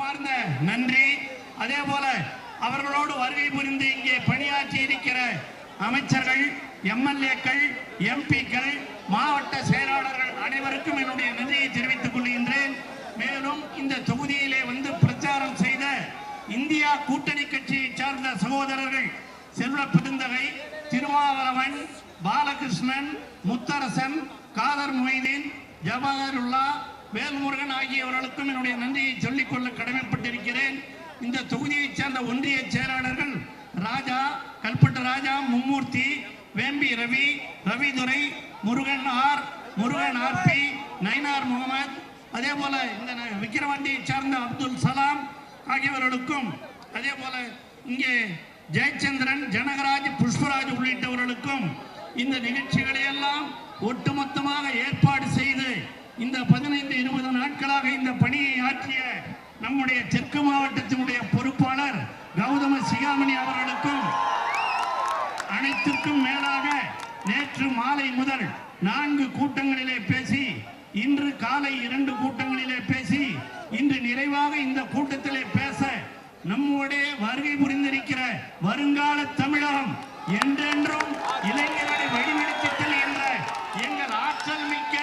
உளமார்ந்த நன்றி. அதே போல அவர்களோடு வருகை புரிந்து இங்கே பணியாற்றி இருக்கிற அமைச்சர்கள் எம்எல்ஏக்கள் எம்பிக்கள் மாவட்ட செயலாளர்கள் அனைவருக்கும் என்னுடைய நன்றியை தெரிவித்துக் கொள்கின்றேன். மேலும் இந்த தொகுதியிலே வந்து பிரச்சாரம் செய்த இந்தியா கூட்டணி கட்சியை சார்ந்த சகோதரர்கள் செல்வ பெருந்தகை திருமாவளவன் பாலகிருஷ்ணன் முத்தரசன் காதர் மொய்தீன் ஜவஹருல்லா வேல்முருகன் ஆகியவர்களுக்கும் என்னுடைய நன்றியை சொல்லிக்கொள்ள கடமைப்பட்டிருக்கிறேன். இந்த தொகுதியைச் சேர்ந்த ஒன்றிய செயலாளர்கள் ராஜா கல்பட்டு ராஜா மும்மூர்த்தி வேம்பி ரவி ரவிதுரை முருகன் ஆர் முருகன் ஆர்பி நைனார் முகமது அதே போல இந்த ந- விக்கிரவாண்டியை சார்ந்த அப்துல் சலாம் ஆகியவர்களுக்கும் அதே போல இங்கே ஜெயச்சந்திரன் ஜனகராஜ் புஷ்பராஜ் உள்ளிட்டவர்களுக்கும் இந்த நிகழ்ச்சிகளை எல்லாம் ஒட்டுமொத்தமாக ஏற்பாடு செய்து இந்த பதினைந்து இருபது நாட்களாக இந்த பணியை ஆற்றிய நம்முடைய தெற்கு மாவட்டத்தினுடைய பொறுப்பாளர் கௌதம சிகாமணி அவர்களுக்கும் அனைத்திற்கும் மேலாக நேற்று மாலை முதல் நான்கு கூட்டங்களிலே பேசி இன்று காலை இரண்டு கூட்டங்களிலே பேசி இன்று நிறைவாக இந்த கூட்டத்திலே பேச நம்முடைய வருகை புரிந்திருக்கிற வருங்கால தமிழகம் என்றென்றும் இளைஞர்களை வழிநடத்தி செல்கின்ற எங்கள் ஆற்றல் மிக்க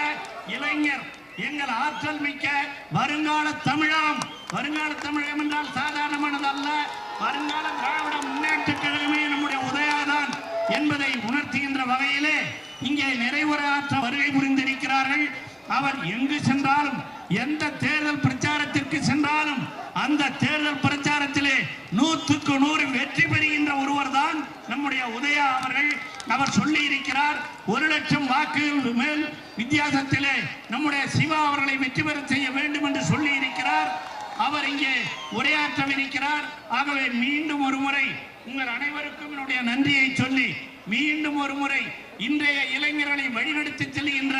இளைஞர் எங்கள் ஆற்றல் மிக்க வருங்கால தமிழகம் வருங்கால தமிழகம் என்றால் சாதாரணமானது அல்ல வருங்கால திராவிட முன்னேற்ற கழகமே நம்முடைய உதயாதான் என்பதை உணர்த்துகின்ற வகையிலே இங்கே நிறைவுரையாற்ற வருகை புரிந்திருக்கிறார்கள். அவர் எங்கு சென்றாலும் எந்த தேர்தல் பிரச்சாரத்திற்கு சென்றாலும் அந்த தேர்தல் பிரச்சாரத்திலே நூற்றுக்கு நூறு வெற்றி பெறுகின்ற ஒருவர் தான் நம்முடைய உதயா அவர்கள். அவர் சொல்லி இருக்கிறார் ஒரு லட்சம் வாக்கு மேல் வித்தியாசத்திலே நம்முடைய சிவா அவர்களை வெற்றி பெற செய்ய வேண்டும் என்று சொல்லி இருக்கிறார் அவர் இங்கே உரையாற்றவிருக்கிறார் ஆகவே மீண்டும் ஒரு முறை உங்கள் அனைவருக்கும் என்னுடைய நன்றியை சொல்லி மீண்டும் ஒரு முறை இன்றைய இளைஞர்களை வழிநடத்தி செல்கின்ற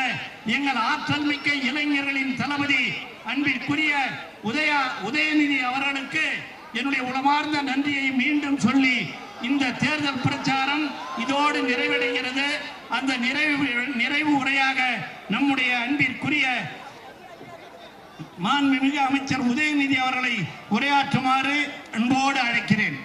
எங்கள் ஆற்றல் மிக்க இளைஞர்களின் தளபதி அன்பிற்குரிய உதயா உதயநிதி அவர்களுக்கு என்னுடைய உளமார்ந்த நன்றியை மீண்டும் சொல்லி இந்த தேர்தல் பிரச்சாரம் இதோடு நிறைவடைகிறது. அந்த நிறைவு நிறைவு உரையாக நம்முடைய அன்பிற்குரிய மாண்புமிகு அமைச்சர் உதயநிதி அவர்களை உரையாற்றுமாறு அன்போடு அழைக்கிறேன்.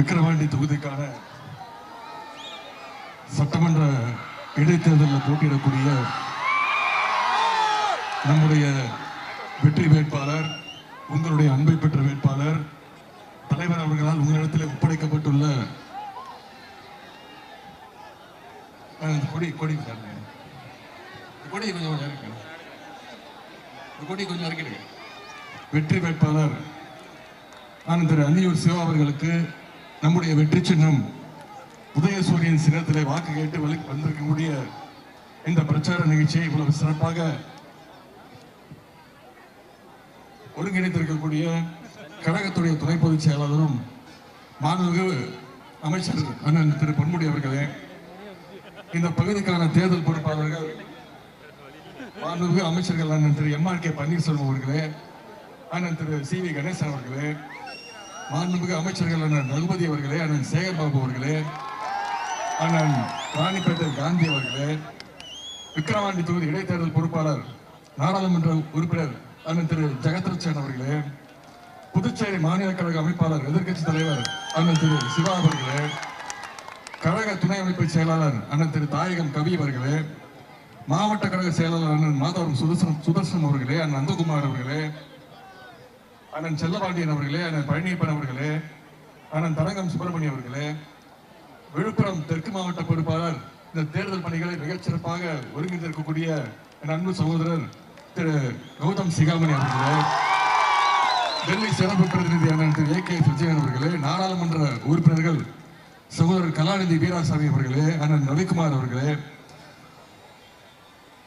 விக்கிரவாண்டி தொகுதிக்கான சட்டமன்ற இடைத்தேர்தலில் போட்டியிடக்கூடிய நம்முடைய வெற்றி வேட்பாளர் உங்களுடைய அன்பை பெற்ற வேட்பாளர் தலைவர் அவர்களால் உங்களிடத்தில் ஒப்படைக்கப்பட்டுள்ள கொடி கொடி கொடி கொஞ்சம் கொடி கொஞ்சம் இறக்கிடுங்க வெற்றி வேட்பாளர் நான் திரு அந்தியூர் சிவா அவர்களுக்கு நம்முடைய வெற்றி சின்னம் உதயசூரியன் சின்னத்திலே வாக்கு கேட்டு வலி- வந்திருக்கக்கூடிய இந்த பிரச்சார நிகழ்ச்சியை இவ்வளவு சிறப்பாக ஒருங்கிணைத்திருக்கக்கூடிய கழகத்துடைய துணை பொதுச் செயலாளரும் மாண்புமிகு அமைச்சர் அண்ணன் திரு பொன்முடி அவர்களே இந்த பகுதிக்கான தேர்தல் பொறுப்பாளர்கள் மாண்புமிகு அமைச்சர்கள் அண்ணன் Thiru M R K Panneerselvam அவர்களே அண்ணன் திரு சி வி கணேசன் அவர்களே மாண்புமிகு அமைச்சர்கள் அண்ணன் ரகுபதி அவர்களே அண்ணன் சேகர் பாபு அவர்களே அண்ணன் ராணிப்பேட்டை காந்தி அவர்களே விக்கிரவாண்டி தொகுதி இடைத்தேர்தல் பொறுப்பாளர் நாடாளுமன்ற உறுப்பினர் அண்ணன் திரு ஜெகத்ரட்சன் அவர்களே புதுச்சேரி மாநில கழக அமைப்பாளர் எதிர்கட்சி தலைவர் அண்ணன் திரு சிவா அவர்களே கழக துணை அமைப்பு செயலாளர் அண்ணன் திரு தாயகம் கவி அவர்களே மாவட்ட கழக செயலாளர் அண்ணன் மாதவரம் சுதர்சன் சுதர்சன் அவர்களே அண்ணன் நந்தகுமார் அவர்களே அண்ணன் செல்லபாண்டியன் அவர்களே அண்ணன் பழனியப்பன் அவர்களே அண்ணன் தரங்கம் சுப்பிரமணியம் அவர்களே விழுப்புரம் தெற்கு மாவட்ட பொறுப்பாளர் இந்த தேர்தல் பணிகளை மிகச்சிறப்பாக ஒருங்கிணைந்திருக்கக்கூடிய என் அன்பு சகோதரர் திரு கௌதம் சிகாமணி அவர்களே டெல்லி சிறப்பு பிரதிநிதி அண்ணன் திரு ஏ கே விஜயன் அவர்களே நாடாளுமன்ற உறுப்பினர்கள் சகோதரர் கலாநிதி வீராசாமி அவர்களே அண்ணன் ரவிக்குமார் அவர்களே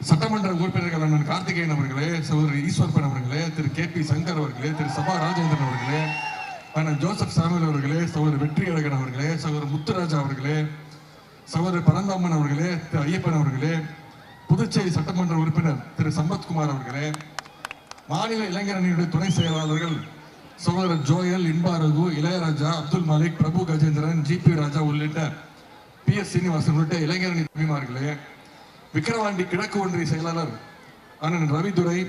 சட்டமன்ற உறுப்பினர்கள் கார்த்திகேயன் அவர்களே சகோதரி ஈஸ்வர்பன் அவர்களே திரு கே பி சங்கர் அவர்களே திரு சபா ராஜேந்திரன் அவர்களே அண்ணன் ஜோசப் சாமியல் அவர்களே சகோதரி வெற்றி அழகன் அவர்களே சகோதரர் முத்துராஜா அவர்களே சகோதரர் பரந்தாமன் அவர்களே திரு ஐயப்பன் அவர்களே புதுச்சேரி சட்டமன்ற உறுப்பினர் திரு சம்பத்குமார் அவர்களே மாநில இளைஞர் அணியுடைய துணை செயலாளர்கள் சகோதரர் ஜோயல் இன்பாரகு இளையராஜா அப்துல் மாலிக் பிரபு கஜேந்திரன் ஜி பி ராஜா உள்ளிட்ட பி எஸ் சீனிவாசன் உள்ளிட்ட இளைஞரணி தம்பிமார்களே விக்கிரவாண்டி கிழக்கு ஒன்றிய செயலாளர் அண்ணன் ரவிதுரை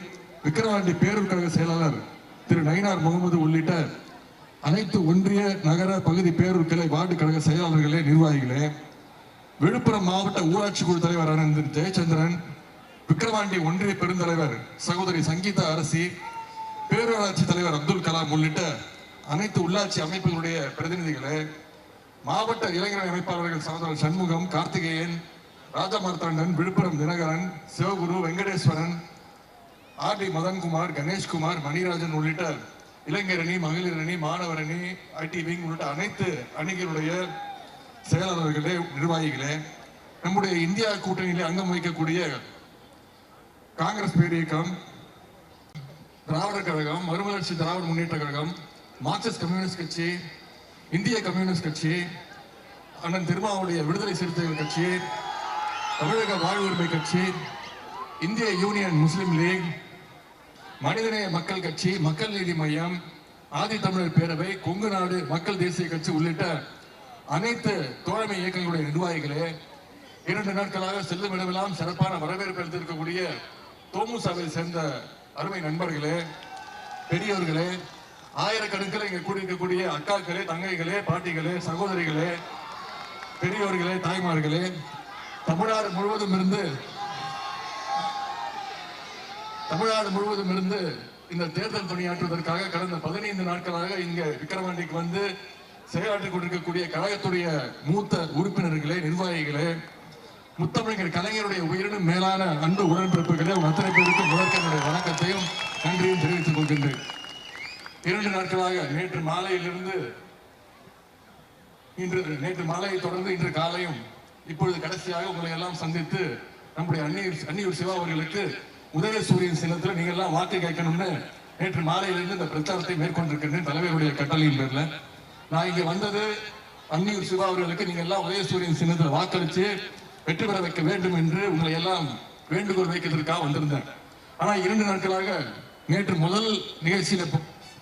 விக்கிரவாண்டி பேரூர் கழக செயலாளர் திரு நயினார் முகமது உள்ளிட்ட அனைத்து ஒன்றிய நகர பகுதி பேரூர் கிளை வார்டு கழக செயலாளர்களே நிர்வாகிகளே விழுப்புரம் மாவட்ட ஊராட்சி குழு தலைவர் அண்ணன் ஜெயச்சந்திரன் விக்கிரவாண்டி ஒன்றிய பெருந்தலைவர் சகோதரி சங்கீதா அரசி பேரூராட்சி தலைவர் அப்துல் கலாம் உள்ளிட்ட அனைத்து உள்ளாட்சி அமைப்புகளுடைய பிரதிநிதிகளே மாவட்ட இளைஞர் அமைப்பாளர்கள் சகோதரர் சண்முகம் கார்த்திகேயன் ராஜமார்த்தாண்டன் விழுப்புரம் தினகரன் சிவகுரு வெங்கடேஸ்வரன் ஆர் டி மதன்குமார் கணேஷ்குமார் மணிராஜன் உள்ளிட்ட இளைஞரணி மகளிர் அணி மாணவர் அணி ஐடி விங் உள்ளிட்ட அனைத்து அணிகளுடைய செயலாளர்களே நிர்வாகிகளே நம்முடைய இந்தியா கூட்டணியிலே அங்கம் வகிக்கக்கூடிய காங்கிரஸ் பேரியக்கம் திராவிடர் கழகம் மறுமலர்ச்சி திராவிட முன்னேற்ற கழகம் மார்க்சிஸ்ட் கம்யூனிஸ்ட் கட்சி இந்திய கம்யூனிஸ்ட் கட்சி அண்ணன் திருமாவுடைய விடுதலை சிறுத்தைகள் கட்சி தமிழக வாழ்வுரிமை கட்சி இந்திய யூனியன் முஸ்லிம் லீக் மனிதநேய மக்கள் கட்சி மக்கள் நீதி மையம் ஆதி தமிழர் பேரவை கொங்கு நாடு மக்கள் தேசிய கட்சி உள்ளிட்ட அனைத்து தோழமை இயக்கங்களுடைய நிர்வாகிகளே இரண்டு நாட்களாக செல்லும் இடமெல்லாம் சிறப்பான வரவேற்பு அளித்திருக்கக்கூடிய தோமுசாவை சேர்ந்த அருமை நண்பர்களே பெரியவர்களே ஆயிரக்கணக்கில் இங்கே கூடியிருக்கக்கூடிய அக்காக்களே தங்கைகளே பாட்டிகளே சகோதரிகளே பெரியவர்களே தாய்மார்களே தமிழ்நாடு முழுவதும் இருந்து தமிழ்நாடு முழுவதும் இருந்து இந்த தேர்தல் பணியாற்றுவதற்காக கடந்த பதினைந்து நாட்களாக இங்க விக்கிரவாண்டிக்கு வந்து செயலாற்றிக் கொண்டிருக்கக்கூடிய கழகத்துடைய மூத்த உறுப்பினர்களே நிர்வாகிகளே முத்தமிழர் கலைஞருடைய உயிரினும் மேலான அன்பு உடன்பிறப்புகளே அத்தனை பேருக்கு முதற்கனுடைய வணக்கத்தையும் நன்றியும் தெரிவித்துக் கொள்கின்றேன். இரண்டு நாட்களாக நேற்று மாலையிலிருந்து இன்று நேற்று மாலையை தொடர்ந்து இன்று காலையும் இப்பொழுது கடைசியாக உங்களை எல்லாம் சந்தித்து நம்முடைய அன்னியூர் அன்னியூர் சிவா அவர்களுக்கு உதயசூரியன் சின்னத்தில் நீங்கள் எல்லாம் வாக்கு கேட்கணும்னு நேற்று மாலையிலிருந்து இந்த பிரச்சாரத்தை மேற்கொண்டிருக்கின்றேன் தலைவருடைய கட்டளையின் பேர்ல. நான் இங்க வந்தது அன்னியூர் சிவா அவர்களுக்கு நீங்க எல்லாம் உதயசூரியன் சின்னத்தில் வாக்களித்து வெற்றி பெற வைக்க வேண்டும் என்று உங்களை எல்லாம் வேண்டுகோள் வைக்கிறதுக்காக வந்திருந்தேன். ஆனா இரண்டு நாட்களாக நேற்று முதல் நிகழ்ச்சியில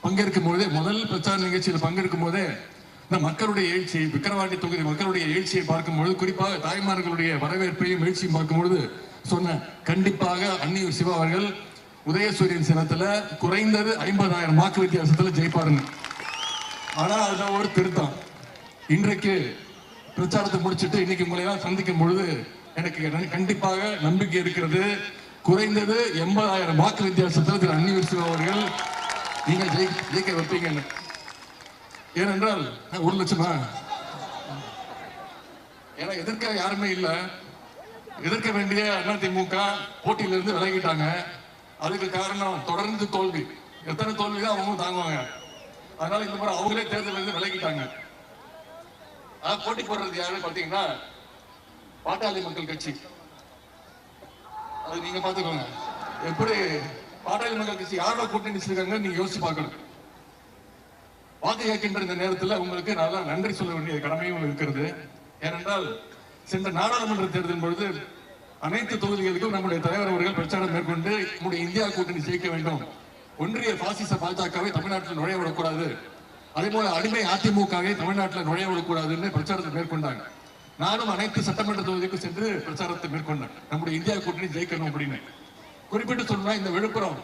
பங்கேற்கும் போதே முதல் பிரச்சார நிகழ்ச்சியில பங்கேற்கும் போதே மக்களுடைய எழுச்சியை விக்கிரவாண்டி தொகுதி மக்களுடைய எழுச்சியை பார்க்கும்பொழுது குறிப்பாக தாய்மார்களுடைய வரவேற்பையும் எழுச்சியும் பார்க்கும்பொழுது சொன்ன கண்டிப்பாக அன்னியூர் சிவா அவர்கள் உதயசூரியன் சின்னத்துல குறைந்தது ஐம்பதாயிரம் வாக்கு வித்தியாசத்துல ஜெயிப்பாருங்க ஆனா அதுல ஒரு திருத்தம். இன்றைக்கு பிரச்சாரத்தை முடிச்சுட்டு இன்னைக்கு உங்களை எல்லாம் சந்திக்கும் பொழுது எனக்கு கண்டிப்பாக நம்பிக்கை இருக்கிறது. குறைந்தது எண்பதாயிரம் வாக்கு வித்தியாசத்தில் திரு அன்னியூர் சிவா அவர்கள் நீங்கள் ஜெயிக்க வைப்பீங்கன்னு. ஏனென்றால் ஒரு லட்சமா? ஏன்னா எதிர்க்க யாருமே இல்லை. எதிர்க்க வேண்டிய அதிமுக போட்டியிலிருந்து விலகிட்டாங்க. அதுக்கு காரணம் தொடர்ந்து தோல்வி. எத்தனை தோல்வி தான் அவங்க தாங்குவாங்க. அதனால இந்த முறை அவங்களே தேர்தலில் இருந்து விலகிட்டாங்க. ஆனா, போட்டி போடுறது யாருன்னு பாத்தீங்கன்னா பாட்டாளி மக்கள் கட்சி. அது நீங்க பாத்துக்கோங்க எப்படி பாட்டாளி மக்கள் கட்சி யாரோட கூட்டணி வச்சிருக்காங்க நீங்க யோசிச்சு பார்க்கணும். வாக்கு கேட்கின்ற இந்த நேரத்தில் உங்களுக்கு நல்லா நன்றி சொல்ல வேண்டிய கடமையும் இருக்கிறது. ஏனென்றால் சென்ற நாடாளுமன்ற தேர்தலின் பொழுது அனைத்து தொகுதிகளுக்கும் நம்முடைய தலைவர் அவர்கள் பிரச்சாரம் மேற்கொண்டு நம்முடைய இந்தியா கூட்டணி ஜெயிக்க வேண்டும். ஒன்றிய பாசிச பாஜகவை தமிழ்நாட்டில் நுழைய விடக்கூடாது. அதே போல அடிமை அதிமுகவை தமிழ்நாட்டில் நுழைய விடக்கூடாதுன்னு பிரச்சாரத்தை மேற்கொண்டாங்க. நானும் அனைத்து சட்டமன்ற தொகுதிக்கும் சென்று பிரச்சாரத்தை மேற்கொண்டேன். நம்முடைய இந்தியா கூட்டணி ஜெயிக்கணும் அப்படின்னு. குறிப்பிட்டு சொன்னா இந்த விழுப்புரம்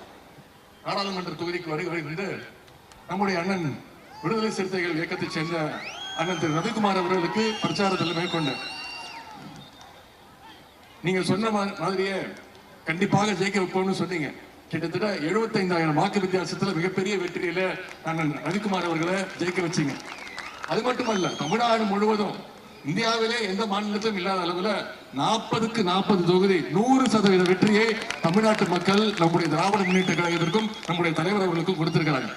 நாடாளுமன்ற தொகுதிக்கு வருகிறது நம்முடைய அண்ணன் விடுதலை சிறுத்தைகள் இயக்கத்தைச் சேர்ந்த அண்ணன் திரு ரவிக்குமார் அவர்களுக்கு பிரச்சாரத்தில் மேற்கொண்டேன் நீங்க சொன்ன மாதிரியே கண்டிப்பாக ஜெயிக்க வைப்போம்னு சொன்னீங்க. கிட்டத்தட்ட 75000 வாக்கு வித்தியாசத்துல மிகப்பெரிய வெற்றியில அண்ணன் ரவிக்குமார் அவர்களை ஜெயிக்க வச்சீங்க. அது மட்டுமல்ல தமிழ்நாடு முழுவதும் இந்தியாவிலே எந்த மாநிலத்திலும் இல்லாத அளவுல நாற்பதுக்கு நாற்பது தொகுதி நூறு சதவீத வெற்றியை தமிழ்நாட்டு மக்கள் நம்முடைய திராவிட முன்னேற்ற கழகத்திற்கும் நம்முடைய தலைவர் அவர்களுக்கும் கொடுத்திருக்கிறாங்க.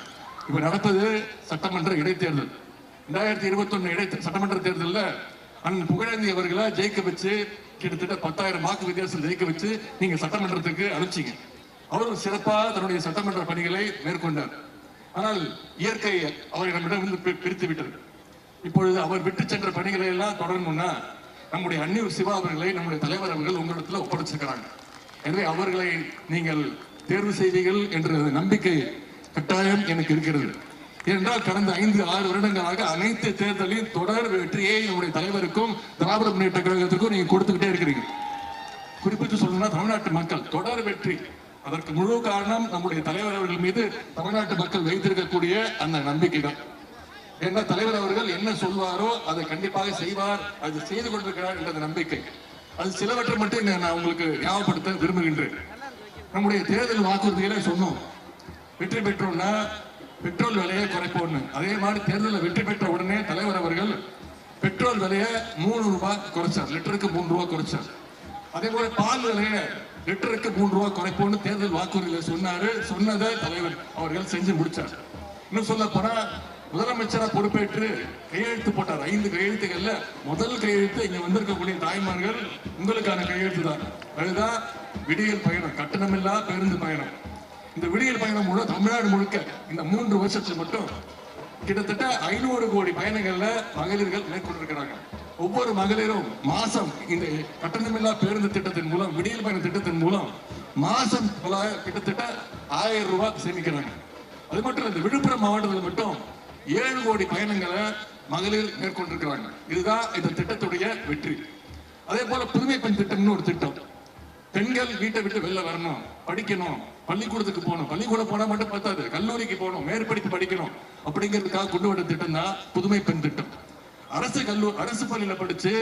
இப்ப நடப்பது சட்டமன்ற இடைத்தேர்தல். ரெண்டாயிரத்தி இருபத்தி ஒண்ணு இடை சட்டமன்ற தேர்தலில் அண்ணன் புகழேந்தி அவர்களை ஜெயிக்க வச்சு கிட்டத்தட்ட பத்தாயிரம் வாக்கு வித்தியாசம் ஜெயிக்க வச்சு நீங்க சட்டமன்றத்துக்கு அனுப்பிச்சீங்க. அவரும் சிறப்பாக தன்னுடைய சட்டமன்ற பணிகளை மேற்கொண்டார். ஆனால் இயற்கை அவரை நம்மிடம் இருந்து பிரித்து விட்டது. இப்பொழுது அவர் விட்டு சென்ற பணிகளை எல்லாம் தொடரணும்னா நம்முடைய அந்நியூர் சிவா அவர்களை நம்முடைய தலைவர் அவர்கள் உங்களிடத்தில் ஒப்படைச்சிருக்கிறாங்க. எனவே அவர்களை நீங்கள் தேர்வு செய்வீர்கள் என்ற நம்பிக்கை கட்டாயம் எனக்கு இருக்கிறது. ஏனென்றால் கடந்த ஐந்து ஆறு வருடங்களாக அனைத்து தேர்தலையும் தொடர் வெற்றியை நம்முடைய தலைவருக்கும் திராவிட முன்னேற்ற கழகத்திற்கும் நீங்க கொடுத்துக்கிட்டே இருக்கிறீங்க. குறிப்பிட்டு சொல்லணும்னா தமிழ்நாட்டு மக்கள் தொடர் வெற்றி. அதற்கு முழு காரணம் நம்முடைய தலைவர் அவர்கள் மீது தமிழ்நாட்டு மக்கள் வைத்திருக்கக்கூடிய அந்த நம்பிக்கை தான் ஏன்னா தலைவர் அவர்கள் என்ன சொல்வாரோ அதை கண்டிப்பாக செய்வார் அது செய்து கொண்டிருக்கிறார் என்ற நம்பிக்கை. அது சிலவற்றை மட்டும் நான் உங்களுக்கு ஞாபகப்படுத்த விரும்புகின்றேன். நம்முடைய தேர்தல் வாக்குறுதிகளை சொன்னோம். வெற்றி பெற்றோம்னா பெட்ரோல் விலையை குறைப்போம்னு. அதே மாதிரி தேர்தலில் வெற்றி பெற்ற உடனே தலைவர் அவர்கள் பெட்ரோல் விலையை மூணு ரூபாய் குறைச்சார். லிட்டருக்கு மூணு ரூபாய் குறைச்சார். அதே போல பால் விலையை லிட்டருக்கு மூணு ரூபாய் குறைப்போம்னு தேர்தல் வாக்குறுதியில் சொன்னாரு. சொன்னதை தலைவர் அவர்கள் செஞ்சு முடிச்சார். இன்னும் சொல்ல போனா முதலமைச்சரா பொறுப்பேற்று கையெழுத்து போட்டார். ஐந்து கையெழுத்துகள்ல முதல் கையெழுத்து இங்க வந்திருக்கக்கூடிய தாய்மார்கள் உங்களுக்கான கையெழுத்து தான் அதுதான் விடியல் பயணம். கட்டணமில்லா பேருந்து பயணம். இந்த விடியல் பயணம் முழு தமிழ்நாடு முழுக்க இந்த மூன்று வருஷத்துல மட்டும் கிட்டத்தட்ட ஐநூறு கோடி பயணங்கள்ல மகளிர்கள் மேற்கொண்டிருக்கிறாங்க. ஒவ்வொரு மகளிரும் மாசம் இந்த கட்டணமில்லா பேருந்து திட்டத்தின் மூலம் விடியல் பயண திட்டத்தின் மூலம் மாசம் கிட்டத்தட்ட ஆயிரம் ரூபாய் சேமிக்கிறாங்க. அது மட்டும் இந்த விழுப்புரம் மாவட்டத்தில் மட்டும் ஏழு கோடி பயணங்களை மகளிர் மேற்கொண்டிருக்கிறாங்க. இதுதான் இந்த திட்டத்துடைய வெற்றி. அதே போல புதுமை பெண் திட்டம்னு ஒரு திட்டம். பெண்கள் வீட்டை விட்டு வெளில வரணும் படிக்கணும் பள்ளிக்கூடத்துக்கு போகணும். பள்ளிக்கூடம் போனா மட்டும் பத்தாது. கல்லூரிக்கு போகணும். மேற்படிப்பு படிக்கணும். அப்படிங்கிறதுக்காக கொண்டு வந்த திட்டம் தான் புதுமை பெண் திட்டம். அரசு கல்லூரி அரசு பள்ளியில படிச்சு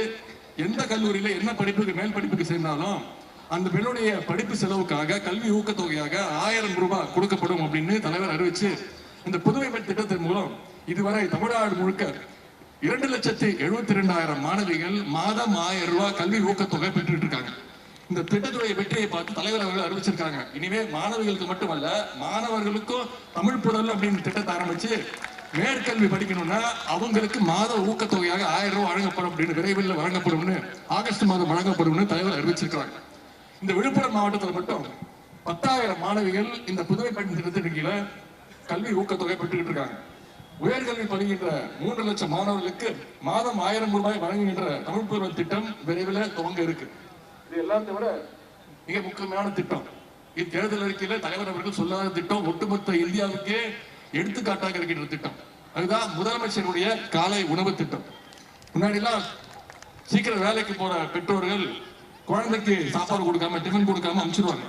எந்த கல்லூரியில என்ன படிப்புக்கு மேல் படிப்புக்கு சேர்ந்தாலும் அந்த பெண்ணுடைய படிப்பு செலவுக்காக கல்வி ஊக்கத்தொகையாக ஆயிரம் ரூபாய் கொடுக்கப்படும் அப்படின்னு தலைவர் அறிவிச்சு இந்த புதுமை பெண் திட்டத்தின் மூலம் இதுவரை தமிழ்நாடு முழுக்க இரண்டு லட்சத்தி எழுபத்தி ரெண்டாயிரம் மாணவிகள் மாதம் ஆயிரம் ரூபாய் கல்வி ஊக்கத்தொகை பெற்றுட்டு இருக்காங்க. இந்த திட்டத்துடைய வெற்றியை பார்த்து தலைவர் அவர்கள் அறிவிச்சிருக்காங்க. இனிமே மாணவிகளுக்கு மட்டுமல்ல மாணவர்களுக்கும் தமிழ் புடல் அப்படின்னு திட்டத்தை ஆரம்பிச்சு மேற்கல்வி படிக்கணும்னா அவங்களுக்கு மாத ஊக்கத்தொகையாக ஆயிரம் ரூபாய் வழங்கப்படும் அப்படின்னு விரைவில் வழங்கப்படும்னு ஆகஸ்ட் மாதம் வழங்கப்படும்னு தலைவர் அறிவிச்சிருக்கிறாங்க. இந்த விழுப்புரம் மாவட்டத்தில் மட்டும் பத்தாயிரம் மாணவிகள் இந்த புதுவை பெண் திட்டத்தின் கீழே கல்வி ஊக்கத்தொகை பெற்றுக்கிட்டு இருக்காங்க. உயர்கல்வி பணிகின்ற மூன்று லட்சம் மாணவர்களுக்கு மாதம் ஆயிரம் ரூபாய் வழங்குகின்ற தமிழ் திட்டம் விரைவில் துவங்க இருக்கு. இது எல்லாத்தையும் விட மிக முக்கியமான திட்டம். இத்தேர்தல் அறிக்கையில தலைவர் அவர்கள் சொல்லாத திட்டம் ஒட்டுமொத்த இந்தியாவுக்கே எடுத்துக்காட்டாக இருக்கின்ற திட்டம். அதுதான் முதலமைச்சருடைய காலை உணவு திட்டம். முன்னாடிலாம் சீக்கிரம் வேலைக்கு போற பெற்றோர்கள் குழந்தைக்கு சாப்பாடு கொடுக்காம டிஃபன் கொடுக்காம அனுப்பிச்சிருவாங்க.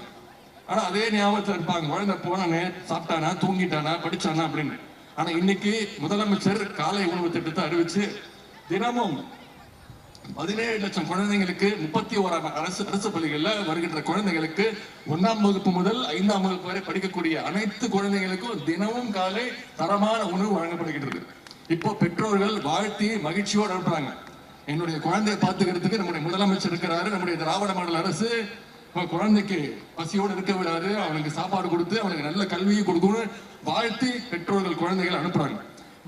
ஆனா அதே ஞாபகத்துல இருப்பாங்க குழந்தை போனானே சாப்பிட்டானா தூங்கிட்டானா படிச்சானா? அப்படின்னு. ஆனா இன்னைக்கு முதலமைச்சர் காலை உணவு திட்டத்தை அறிவிச்சு தினமும் பதினேழு லட்சம் குழந்தைங்களுக்கு முப்பத்தி ஓராம் அரசு அரசு பள்ளிகளில் வருகின்ற குழந்தைகளுக்கு ஒன்றாம் வகுப்பு முதல் ஐந்தாம் வகுப்பு வரை படிக்கக்கூடிய அனைத்து குழந்தைகளுக்கும் தினமும் காலை தரமான உணவு வழங்கப்படுகின்றது. இப்போ பெற்றோர்கள் வாழ்த்தி மகிழ்ச்சியோடு அனுப்புறாங்க. என்னுடைய குழந்தையை பார்த்துக்கிறதுக்கு நம்முடைய முதலமைச்சர் இருக்கிறாரு நம்முடைய திராவிட மாடல் அரசு. குழந்தைக்கு பசியோடு இருக்க விடாது அவனுக்கு சாப்பாடு கொடுத்து அவனுக்கு நல்ல கல்வியை கொடுக்கணும்னு வாழ்த்தி பெற்றோர்கள் குழந்தைகள் அனுப்புறாங்க.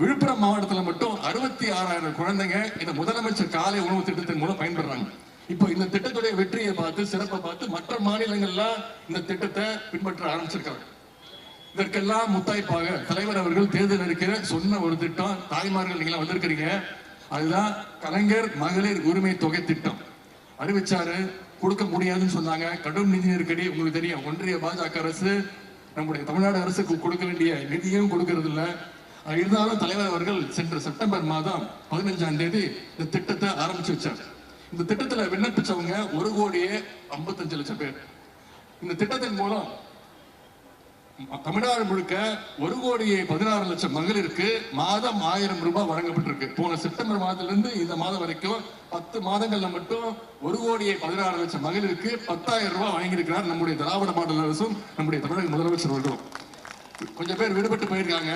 விழுப்புரம் மாவட்டத்தில் மட்டும் அறுபத்தி ஆறாயிரம் குழந்தைங்க இந்த முதலமைச்சர் காலை உணவு திட்டத்தின் மூலம் பயன்படுறாங்க இப்போ இந்த திட்டத்துடைய வெற்றியை பார்த்து சிறப்பை பார்த்து மற்ற மாநிலங்கள்லாம் இந்த திட்டத்தை பின்பற்ற ஆரம்பிச்சிருக்காங்க. இதற்கெல்லாம் முத்தாய்ப்பாக தலைவர் அவர்கள் தேர்தல் இருக்கிற சொன்ன ஒரு திட்டம் தாய்மார்கள் நீங்களா வந்திருக்கிறீங்க. அதுதான் கலைஞர் மகளிர் உரிமை தொகை திட்டம். அறிவிச்சாரு கொடுக்க முடியாதுன்னு சொன்னாங்க. கடும் நிதி நெருக்கடி உங்களுக்கு தெரியும் ஒன்றிய பாஜக அரசு நம்முடைய தமிழ்நாடு அரசுக்கு கொடுக்க வேண்டிய நிதியும் கொடுக்கறது இல்லை இருந்தாலும் தலைவர் அவர்கள் சென்ற செப்டம்பர் மாதம் பதினஞ்சாம் தேதி இந்த திட்டத்தை ஆரம்பிச்சு வச்சார் இந்த திட்டத்துல விண்ணப்பிச்சவங்க ஒரு கோடியே ஐம்பத்தஞ்சு லட்சம் பேர். இந்த திட்டத்தின் மூலம் தமிழ்நாடு முழுக்க ஒரு கோடியே பதினாறு லட்சம் மகளிருக்கு மாதம் ஆயிரம் ரூபாய் வழங்கப்பட்டிருக்கு. போன செப்டம்பர் மாதத்திலிருந்து இந்த மாதம் வரைக்கும் பத்து மாதங்கள்ல மட்டும் ஒரு கோடியே பதினாறு லட்சம் மகளிருக்கு பத்தாயிரம் ரூபாய் வழங்கியிருக்கிறார் நம்முடைய திராவிட மாடல் அரசும் நம்முடைய தமிழக முதலமைச்சர் அவர்களும். கொஞ்சம் பேர் விடுபட்டு போயிருக்காங்க.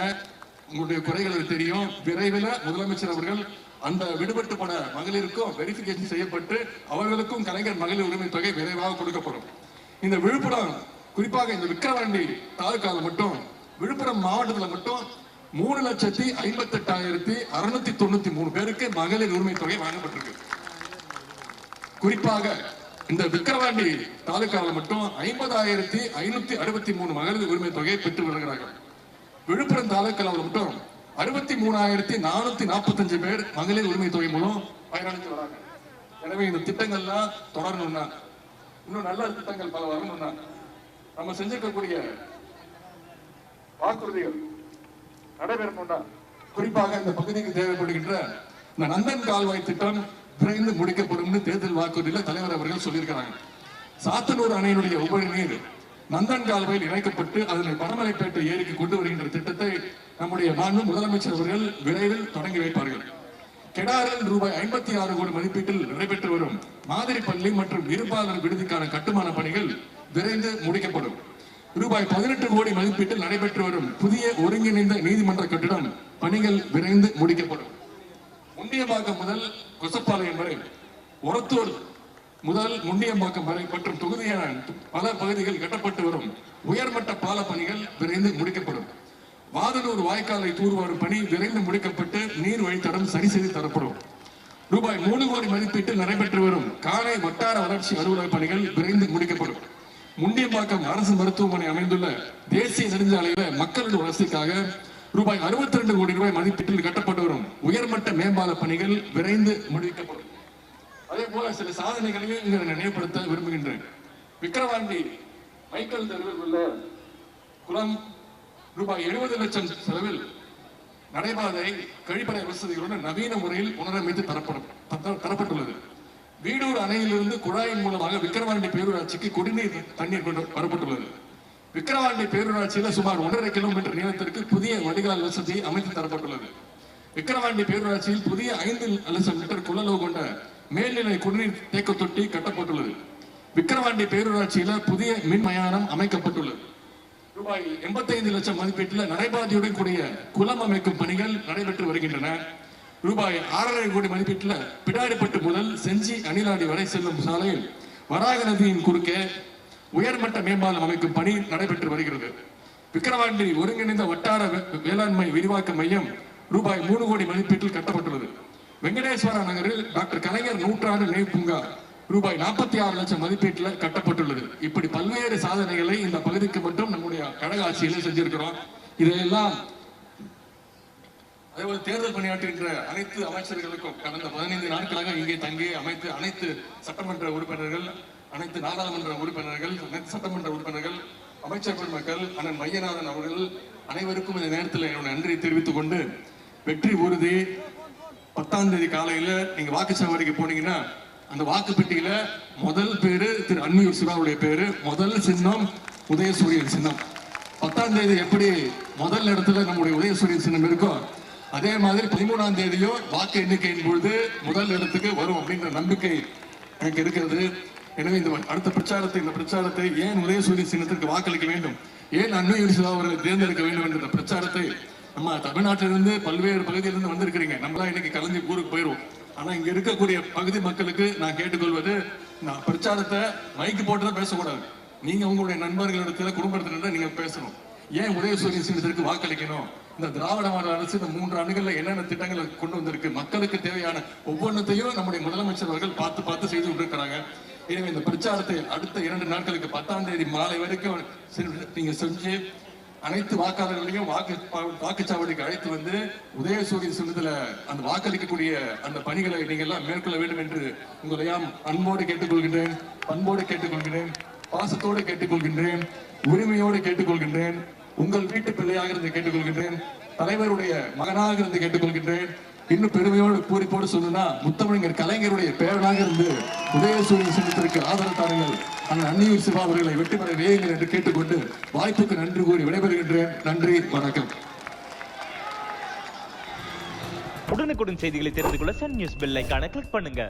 உங்களுடைய குறைகள் தெரியும். விரைவில் முதலமைச்சர் அவர்கள் அந்த விடுபட்டு போன மகளிருக்கும் வெரிஃபிகேஷன் செய்யப்பட்டு அவர்களுக்கும் கலைஞர் மகளிர் உரிமை தொகை விரைவாக கொடுக்கப்படும். இந்த விழுப்புரம் குறிப்பாக இந்த விக்கிரவாண்டி தாலுக்கால மட்டும் விழுப்புரம் மாவட்டத்துல மட்டும் மூணு லட்சத்தி ஐம்பத்தி எட்டாயிரத்தி அறுநூத்தி தொண்ணூத்தி மூணு பேருக்கு மகளிர் உரிமை தொகை வழங்கப்பட்டிருக்கு. குறிப்பாக இந்த விக்கிரவாண்டி தாலுக்காவில் மட்டும் ஐம்பதாயிரத்தி ஐநூத்தி அறுபத்தி மூணு மகளிர் உரிமை தொகையை பெற்று வருகிறார்கள். விழுப்புரம் தாலுக்காவில் மட்டும் அறுபத்தி மூணாயிரத்தி நானூத்தி நாற்பத்தஞ்சு பேர் மகளிர் உரிமை தொகை மூலம் பயனடைஞ்சு வராங்க. எனவே இந்த திட்டங்கள்லாம் தொடரணும்னா இன்னும் நல்ல திட்டங்கள் பல வரணும்னா நம்ம செஞ்சிருக்கக்கூடிய வாக்குறுதிகள் நடைபெறணும்னா குறிப்பாக இந்த பகுதிக்கு தேவைப்படுகின்ற இந்த நந்தன் கால்வாய் திட்டம் விரைந்து முடிக்கப்படும் தேர்தல் வாக்குறுதியில் தலைவர் அவர்கள் சொல்லியிருக்கிறாங்க. சாத்தனூர் அணையினுடைய உபரி நீர் நந்தன் கால்வாயில் இணைக்கப்பட்டு அதனை பரமலைப்பேட்டை ஏரிக்கு கொண்டு வருகின்ற திட்டத்தை நம்முடைய மாண்பு முதலமைச்சர் அவர்கள் விரைவில் தொடங்கி வைப்பார்கள். கெடாரில் ரூபாய் ஐம்பத்தி ஆறு கோடி மதிப்பீட்டில் நடைபெற்று வரும் மாதிரி பள்ளி மற்றும் இருபாலர் விடுதிக்கான கட்டுமான பணிகள் விரைந்து முடிக்கப்படும். ரூபாய் பதினெட்டு கோடி மதிப்பீட்டில் நடைபெற்று வரும் புதிய ஒருங்கிணைந்த நீதிமன்ற கட்டிடம் பணிகள் விரைந்து முடிக்கப்படும். முண்டியம்பாக்கம் முதல் கொசப்பாளையம் வரை ஒரத்தூர் முதல் முன்னியம்பாக்கம் வரை மற்றும் தொகுதியான பல பகுதிகள் கட்டப்பட்டு வரும். உயர்மட்ட பால பணிகள் விரைந்து முடிக்கப்படும். வாதனூர் வாய்க்காலை தூர்வாரும் பணி விரைந்து முடிக்கப்பட்டு நீர் வழித்தடம் சரி செய்து தரப்படும். ரூபாய் மூணு கோடி மதிப்பீட்டில் நடைபெற்று வரும். காலை வட்டார வளர்ச்சி அலுவலக பணிகள் விரைந்து முடிக்கப்படும். முண்டியம்பாக்கம் அரசு மருத்துவமனை அமைந்துள்ள தேசிய நெடுஞ்சாலையில மக்களின் வசதிக்காக ரூபாய் 62 கோடி ரூபாய் மதிப்பீட்டில் கட்டப்பட்டு வரும். உயர்மட்ட மேம்பால பணிகள் விரைந்து முடிக்கப்படும். அதே போல சில சாதனைகளையும் இங்க நினைவுபடுத்த விரும்புகின்றேன். விக்கிரவாண்டி மைக்கேல் தெருவில் உள்ள குளம் ரூபாய் 70 லட்சம் செலவில் நடைபாதை கழிப்பறை வசதிகளுடன் நவீன முறையில் புனரமைத்து தரப்படும் தரப்பட்டுள்ளது. வீடூர் அணையிலிருந்து குழாயின் மூலமாக விக்கிரவாண்டி பேரூராட்சிக்கு குடிநீர் தண்ணீர் கொண்டு வரப்பட்டுள்ளது. விக்கிரவாண்டி பேரூராட்சியில சுமார் ஒன்றரை கிலோமீட்டர் நீளத்திற்கு புதிய வடிகால் வசதி அமைத்து தரப்பட்டுள்ளது. விக்கிரவாண்டி பேரூராட்சியில் புதிய ஐந்து லட்சம் லிட்டர் குழலவு கொண்ட மேல்நிலை குடிநீர் தேக்க தொட்டி கட்டப்பட்டுள்ளது. விக்கிரவாண்டி பேரூராட்சியில புதிய மின் மயானம் அமைக்கப்பட்டுள்ளது. ரூபாய் 85 லட்சம் மதிப்பீட்டில் நடைபாதையுடன் கூடிய குளம் அமைக்கும் பணிகள் நடைபெற்று வருகின்றன. ரூபாய் ஆறரை கோடி மதிப்பீட்டில் பிடாரிப்பட்டு முதல் செஞ்சி அணிலாடி வரை செல்லும் சாலையில் வராக நதியின் குறுக்கே உயர்மட்ட மேம்பாலம் அமைக்கும் பணி நடைபெற்று வருகிறது. விக்கிரவாண்டி ஒருங்கிணைந்த வட்டார வே- வேளாண்மை விரிவாக்க மையம் ரூபாய் மூணு கோடி மதிப்பீட்டில் கட்டப்பட்டுள்ளது. வெங்கடேஸ்வர நகரில் டாக்டர் கலைஞர் நூற்றாண்டு நினைவு பூங்கா ரூபாய் நாற்பத்தி ஆறு லட்சம் மதிப்பீட்டில் கட்டப்பட்டுள்ளது. இப்படி பல்வேறு சாதனைகளை இந்த பகுதிக்கு மட்டும் நம்முடைய கழக ஆட்சியில செஞ்சிருக்கிறோம். இதையெல்லாம் அதேபோல் தேர்தல் பணியாற்றுகின்ற அனைத்து அமைச்சர்களுக்கும் கடந்த பதினைந்து நாட்களாக இங்கே தங்கி அமைத்து அனைத்து சட்டமன்ற உறுப்பினர்கள் அனைத்து நாடாளுமன்ற உறுப்பினர்கள் அனைத்து சட்டமன்ற உறுப்பினர்கள் அமைச்சர் பெருமக்கள் அண்ணன் மையநாதன் அவர்கள் அனைவருக்கும் இந்த நேரத்தில் என்னுடைய நன்றி தெரிவித்துக் கொண்டு வெற்றி உறுதி பத்தாம் தேதி காலையில நீங்க வாக்குச்சாவடிக்கு போனீங்கன்னா அந்த வாக்குப்பெட்டியில முதல் பேரு திரு அன்மியூர் சிவாவுடைய பேரு முதல் சின்னம் உதயசூரியன் சின்னம். பத்தாம் தேதி எப்படி முதல் இடத்துல நம்முடைய உதயசூரியன் சின்னம் இருக்கோ அதே மாதிரி பதிமூணாம் தேதியும் வாக்கு எண்ணிக்கையின் பொழுது முதல் இடத்துக்கு வரும் அப்படின்ற நம்பிக்கை எனக்கு இருக்கிறது. எனவே இந்த அடுத்த பிரச்சாரத்தை இந்த பிரச்சாரத்தை ஏன் உதயசூரிய சின்னத்திற்கு வாக்களிக்க வேண்டும்? ஏன் அன்மையூர் சிவா அவர்களை தேர்ந்தெடுக்க வேண்டும் என்ற இந்த பிரச்சாரத்தை நம்ம தமிழ்நாட்டிலிருந்து பல்வேறு பகுதியிலிருந்து வந்திருக்கிறீங்க. நம்மளாம் இன்னைக்கு கலைஞ்சி ஊருக்கு போயிடுவோம் ஆனா இங்க இருக்கக்கூடிய பகுதி மக்களுக்கு நான் கேட்டுக்கொள்வது நான் பிரச்சாரத்தை மைக்கு போட்டு தான் பேசக்கூடாது. நீங்க உங்களுடைய நண்பர்களிடத்துல குடும்பத்தினரிடம் நீங்க பேசணும். ஏன் உதயசூரிய சின்னத்திற்கு வாக்களிக்கணும்? இந்த திராவிட மாடல் அரசு இந்த மூன்று ஆண்டுகள்ல என்னென்ன திட்டங்களை கொண்டு வந்திருக்கு? மக்களுக்கு தேவையான ஒவ்வொன்றத்தையும் நம்முடைய முதலமைச்சர் அவர்கள் பார்த்து பார்த்து செய்து கொண்டிருக்கிறாங்க. எனவே இந்த பிரச்சாரத்தை அடுத்த இரண்டு நாட்களுக்கு பத்தாம் தேதி மாலை வரைக்கும் நீங்க செஞ்சு அனைத்து வாக்காளர்களையும் வாக்கு வாக்குச்சாவடிக்கு அழைத்து வந்து உதயசூரிய சின்னத்தில் அந்த வாக்களிக்கக்கூடிய அந்த பணிகளை நீங்கள் எல்லாம் மேற்கொள்ள வேண்டும் என்று உங்களையாம் அன்போடு கேட்டுக்கொள்கின்றேன் பண்போடு கேட்டுக்கொள்கிறேன் பாசத்தோடு கேட்டுக்கொள்கின்றேன் உரிமையோடு கேட்டுக்கொள்கின்றேன் உங்கள் வீட்டு பிள்ளையாக இருந்து கேட்டுக்கொள்கின்றேன் தலைவருடைய மகனாக இருந்து கேட்டுக்கொள்கின்றேன். இன்னும் பெருமையோடு பூரிப்போடு சொல்லணும்னா முத்தமிழர் கலைஞருடைய பேரனாக இருந்து உதயசூரிய சின்னத்திற்கு ஆதரவு தாருங்கள். அந்த அன்னியூர் சிவா அவர்களை வெற்றி பெற வேயுங்கள் என்று கேட்டுக்கொண்டு வாய்ப்புக்கு நன்றி கூறி விடைபெறுகின்றேன். நன்றி வணக்கம். உடனுக்குடன் செய்திகளை தெரிந்து கொள்ள சன் நியூஸ் பெல் ஐகானை கிளிக் பண்ணுங்க.